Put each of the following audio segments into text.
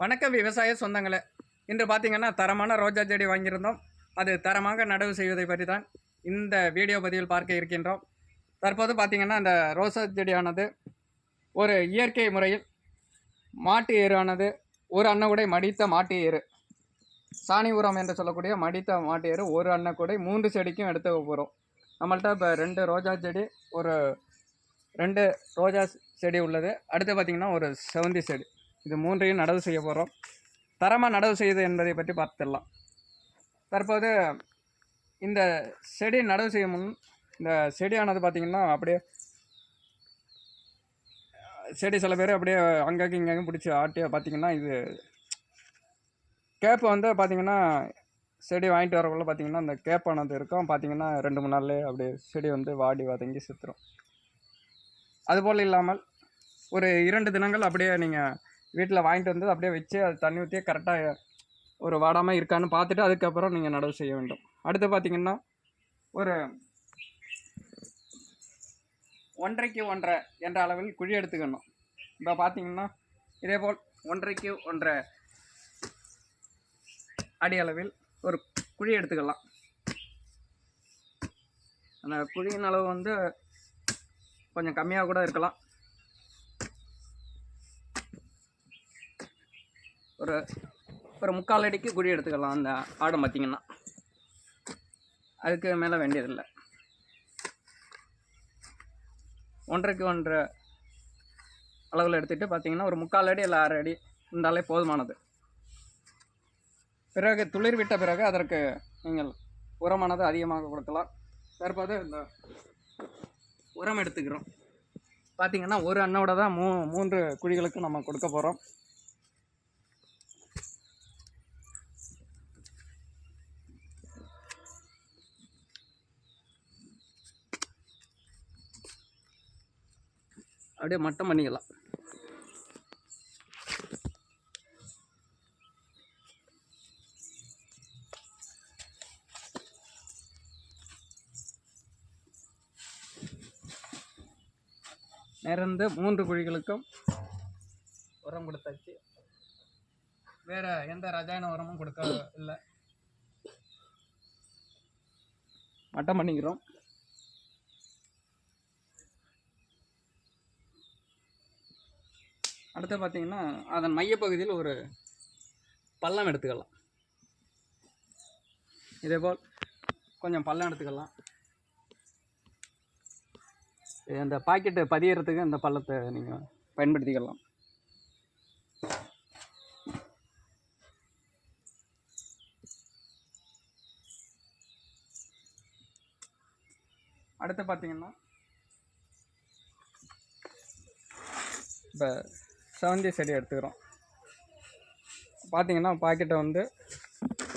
வணக்கம் விவசாய சொந்தங்களே. இன்று பார்த்தீங்கன்னா தரமான ரோஜா செடி வாங்கியிருந்தோம். அது தரமாக நடவு செய்வதை பற்றி தான் இந்த வீடியோ பதிவில் பார்க்க இருக்கின்றோம். தற்போது பார்த்திங்கன்னா அந்த ரோசா செடியானது ஒரு இயற்கை முறையில் மாட்டு எருவானது ஒரு அன்னக்கூடை மடித்த மாட்டு எரு சாணி உரம் என்று சொல்லக்கூடிய மடித்த மாட்டு எரு ஒரு அன்னக்கூடை மூன்று செடிக்கும் எடுத்து போகிறோம் நம்மள்ட்ட இப்போ ரெண்டு ரோஜா செடி ஒரு ரெண்டு ரோஜா செடி உள்ளது. அடுத்து பார்த்திங்கன்னா ஒரு செவந்தி செடி. இது மூன்றையும் நடவு செய்ய போகிறோம் தரமாக நடவு செய்யுது என்பதை பற்றி பார்த்துடலாம். தற்போது இந்த செடி நடவு செய்யும் முன் இந்த செடியானது பார்த்திங்கன்னா அப்படியே செடி சில பேர் அப்படியே அங்கங்கே இங்கங்கே பிடிச்சி ஆட்டியாக பார்த்திங்கன்னா இது கேப்பு வந்து பார்த்திங்கன்னா செடி வாங்கிட்டு வரக்குள்ள பார்த்திங்கன்னா அந்த கேப்பானது இருக்கும். பார்த்திங்கன்னா ரெண்டு மூணு நாள்லேயே அப்படியே செடி வந்து வாடி வதங்கி செத்துரும். அதுபோல் இல்லாமல் ஒரு இரண்டு தினங்கள் அப்படியே நீங்கள் வீட்டில் வாங்கிட்டு வந்து அப்படியே வச்சு அது தண்ணி ஊற்றியே கரெக்டாக ஒரு வாடாமல் இருக்கான்னு பார்த்துட்டு அதுக்கப்புறம் நீங்கள் நடவு செய்ய வேண்டும். அடுத்து பார்த்தீங்கன்னா ஒரு ஒன்றைக்கு ஒன்றரை என்ற அளவில் குழி எடுத்துக்கணும். இப்போ பார்த்தீங்கன்னா இதே போல் ஒன்றைக்கு ஒன்றரை அடி அளவில் ஒரு குழி எடுத்துக்கலாம். அந்த குழியின் அளவு வந்து கொஞ்சம் கம்மியாக கூட இருக்கலாம். ஒரு ஒரு முக்கால் அடிக்கு குழி எடுத்துக்கலாம் அந்த ஆடம் பார்த்திங்கன்னா. அதுக்கு மேலே வேண்டியதில்லை. ஒன்றரைக்கு ஒன்றரை அளவில் எடுத்துகிட்டு பார்த்தீங்கன்னா ஒரு முக்கால் அடி இல்லை அரை அடி இருந்தாலே போதுமானது. பிறகு துளிர் விட்ட பிறகு அதற்கு நீங்கள் உரமானது அதிகமாக கொடுக்கலாம். தற்போது இந்த உரம் எடுத்துக்கிறோம். பார்த்தீங்கன்னா ஒரு அண்ணோட தான் மூ மூன்று குழிகளுக்கு நம்ம கொடுக்க போகிறோம் அப்படியே மட்டம் பண்ணிக்கலாம். நிறந்த மூன்று குழிகளுக்கும் உரம் கொடுத்தாச்சு. வேறு எந்த ரசாயன உரமும் கொடுக்க இல்லை. மட்டம் பண்ணிக்கிறோம். அடுத்து பார்த்தீங்கன்னா அதன் மையப்பகுதியில் ஒரு பள்ளம் எடுத்துக்கலாம். இதேபோல் கொஞ்சம் பள்ளம் எடுத்துக்கலாம். இந்த பாக்கெட்டு பதியறதுக்கு இந்த பள்ளத்தை நீங்கள் பயன்படுத்திக்கலாம். அடுத்து பார்த்தீங்கன்னா இப்போ செவந்தி செடி எடுத்துக்கிறோம். பார்த்தீங்கன்னா பாக்கெட்டை வந்து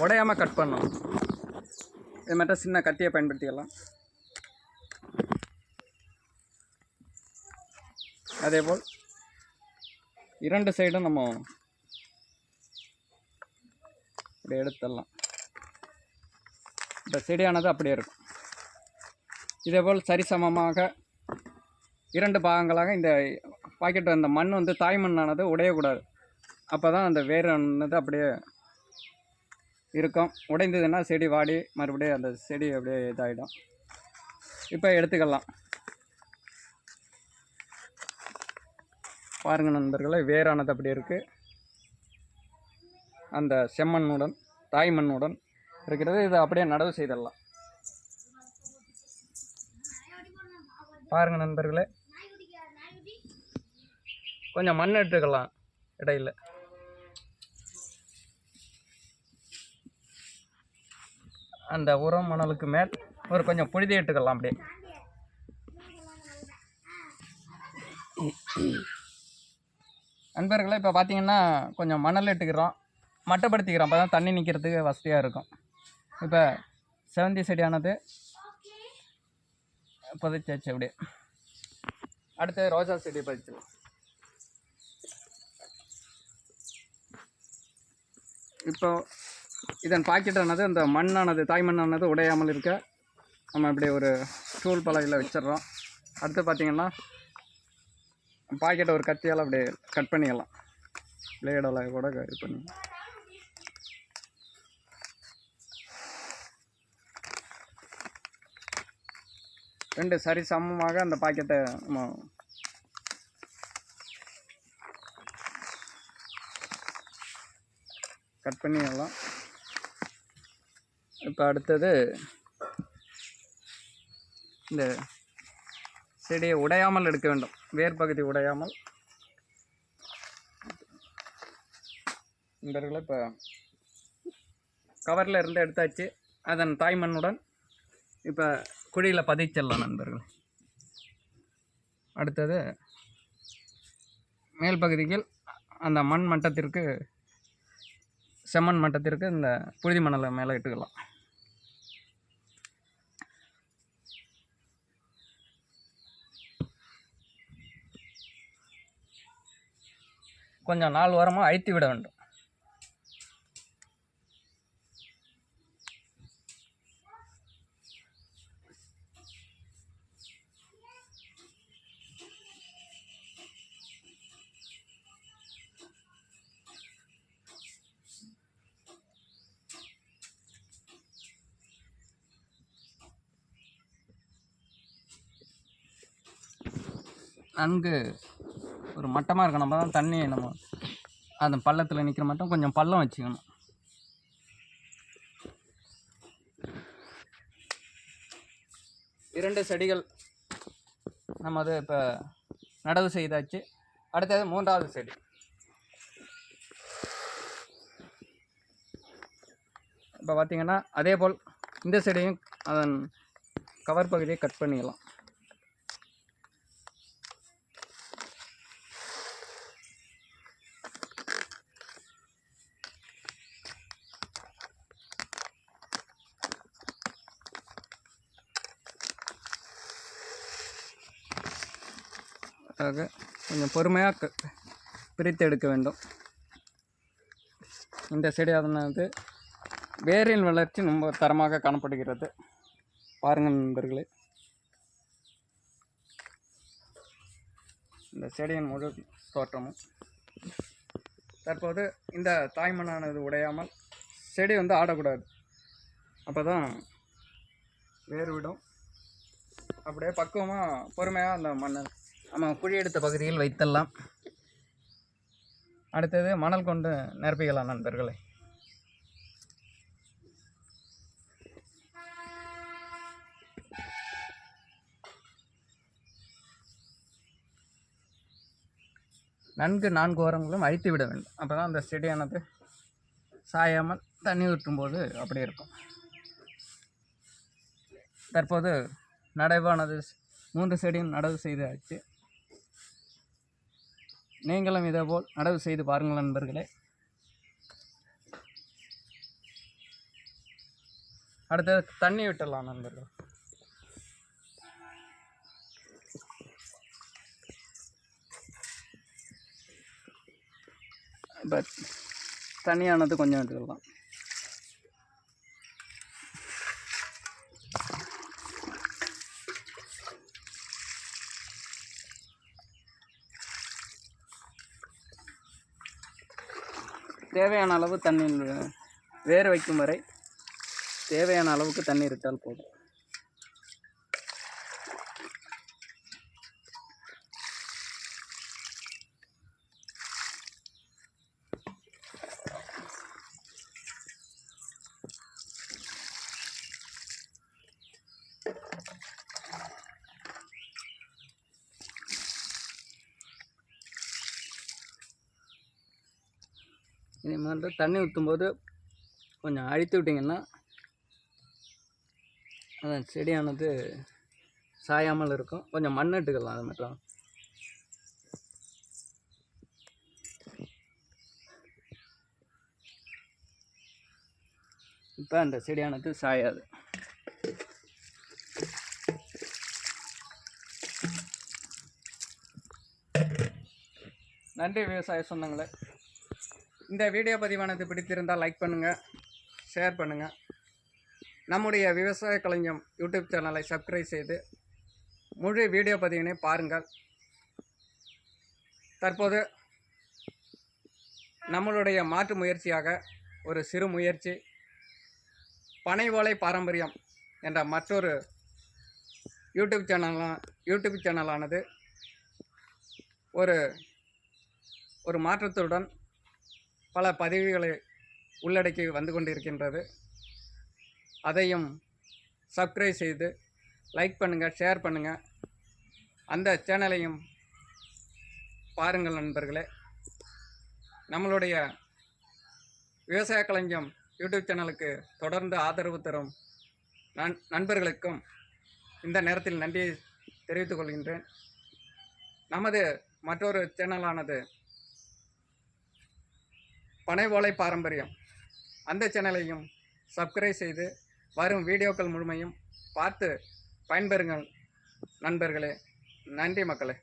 உடையாமல் கட் பண்ணணும். இது மட்டும் சின்ன கத்தியை பயன்படுத்திக்கலாம். அதேபோல் இரண்டு சைடும் நம்ம இப்படி எடுத்துடலாம். இந்த செடியானது அப்படியே இருக்கும். இதேபோல் சரிசமமாக இரண்டு பாகங்களாக இந்த பாக்கெட் அந்த மண் வந்து தாய் மண்ணானது உடையக்கூடாது. அப்போ தான் அந்த வேரானது அப்படியே இருக்கும். உடைந்ததுன்னா செடி வாடி மறுபடியும் அந்த செடி அப்படியே இதாகிடும் இப்போ எடுத்துக்கலாம். பாருங்கள் நண்பர்களே வேரானது அப்படி இருக்குது அந்த செம்மண்ணுடன் தாய் மண்ணுடன் இருக்கிறது. இதை அப்படியே நடவு செய்திடலாம். பாருங்கள் நண்பர்களே கொஞ்சம் மண் எடுத்துக்கலாம் இடையில். அந்த உரம் மணலுக்கு மேல் ஒரு கொஞ்சம் புழுதி எடுத்துக்கலாம் அப்படியே. நண்பர்களே இப்போ பார்த்தீங்கன்னா கொஞ்சம் மணல் எட்டுக்கிறோம் மட்டப்படுத்திக்கிறோம். அப்போ தான் தண்ணி நிற்கிறதுக்கு வசதியாக இருக்கும். இப்போ செவந்தி செடியானது புதைச்சாச்சு அப்படியே. அடுத்து ரோஜா செடி பதிச்சிடலாம். இப்போ இதன் பாக்கெட்டானது அந்த மண்ணானது தாய் மண்ணானது உடையாமல் இருக்க நம்ம இப்படி ஒரு ஸ்டூல் பலகையில் வச்சிடுறோம். அடுத்து பார்த்திங்கன்னா பாக்கெட்டை ஒரு கத்தியால் அப்படியே கட் பண்ணிக்கலாம் பிளேடெல்லாம் கூட இது பண்ணி. ரெண்டு சரி சமமாக அந்த பாக்கெட்டை நம்ம கட் பண்ணிடலாம் இப்போ அடுத்தது இந்த செடியை உடையாமல் எடுக்க வேண்டும். வேர் பகுதி உடையாமல். நண்பர்களை இப்போ கவரில் இருந்து எடுத்தாச்சு. அதன் தாய்மண்ணுடன் இப்போ குழியில் பதிச்சிடலாம் நண்பர்கள். அடுத்தது மேல் பகுதியில் அந்த மண் மட்டத்திற்கு செம்மண் மட்டத்திற்கு இந்த புழுதி மணலை மேலே இட்டுக்கலாம். கொஞ்சம் நாள் வாரமாக அழுத்தி விட வேண்டும். நன்கு ஒரு மட்டமாக இருக்கணும். நம்ம தான் தண்ணி நம்ம அந்த பள்ளத்தில் நிற்கிற மட்டும் கொஞ்சம் பள்ளம் வச்சுக்கணும். இரண்டு செடிகள் நம்ம அது இப்போ நடவு செய்தாச்சு. அடுத்தது மூன்றாவது செடி. இப்போ பார்த்தீங்கன்னா அதே போல் இந்த செடியும் அதன் கவர் பகுதியை கட் பண்ணிடலாம். ஆக கொஞ்சம் பொறுமையாக பிரித்து எடுக்க வேண்டும். இந்த செடி அதனது வேரின் வளர்ச்சி ரொம்ப தரமாக காணப்படுகிறது. பாருங்கள் நண்பர்களே. இந்த செடியின் முழு தோற்றமும். தற்போது இந்த தாய்மண்ணானது உடையாமல் செடி வந்து ஆடக்கூடாது. அப்போ தான் வேர் விடும். அப்படியே பக்குவமாக பொறுமையாக அந்த மண்ணை நம்ம குழி எடுத்த பகுதியில் வைத்தெல்லாம். அடுத்தது மணல் கொண்டு நிரப்பிக்கலாம் நண்பர்களே. நன்கு நான்கு வாரங்களும் அழித்து விட வேண்டும். அப்போ தான் அந்த செடியானது சாயாமல் தண்ணி ஊற்றும்போது அப்படி இருக்கும். தற்போது நடைவானது மூன்று செடியும் நடவு செய்தாச்சு நீங்களும் இதேபோல் நடவு செய்து பாருங்கள் நண்பர்களே. அடுத்தது தண்ணி விட்டுடலாம் நண்பர்கள். பட் தண்ணியானது கொஞ்சம் எடுத்துக்கலாம். தேவையான அளவு தண்ணி வேர் வைக்கும் வரை தேவையான அளவுக்கு தண்ணீர் இட்டால் போதும். இதே மாதிரி தண்ணி ஊற்றும்போது கொஞ்சம் அழுத்தி விட்டிங்கன்னா அந்த செடியானது சாயாமல் இருக்கும். கொஞ்சம் மண் இட்டுக்கலாம் அது மட்டும். இப்போ அந்த செடியானது சாயாது. நன்றி விவசாய சொந்தங்களே. இந்த வீடியோ பதிவானது பிடித்திருந்தால் லைக் பண்ணுங்கள் ஷேர் பண்ணுங்கள் நம்முடைய விவசாய கலைஞம் யூடியூப் சேனலை சப்ஸ்கிரைப் செய்து முழு வீடியோ பதிவினை பாருங்கள். தற்போது நம்மளுடைய மாற்று முயற்சியாக ஒரு சிறு முயற்சி பனை ஓலை பாரம்பரியம் என்ற மற்றொரு யூடியூப் சேனல் யூடியூப் சேனலானது ஒரு ஒரு மாற்றத்துடன் பல பதிவுகளை உள்ளடக்கி வந்து கொண்டிருக்கின்றது. அதையும் சப்ஸ்கிரைப் செய்து லைக் பண்ணுங்கள் ஷேர் பண்ணுங்கள் அந்த சேனலையும் பாருங்கள் நண்பர்களே. நம்மளுடைய விவசாய கலைஞம் யூடியூப் சேனலுக்கு தொடர்ந்து ஆதரவு தரும் நண் நண்பர்களுக்கும் இந்த நேரத்தில் நன்றியை தெரிவித்துக் கொள்கின்றேன். நமது மற்றொரு சேனலானது பனை ஓலை பாரம்பரியம். அந்த சேனலையும் சப்ஸ்கிரைப் செய்து வரும் வீடியோக்கள் முழுமையும் பார்த்து பயன்பெறுங்கள். நண்பர்களே நன்றி மக்களே.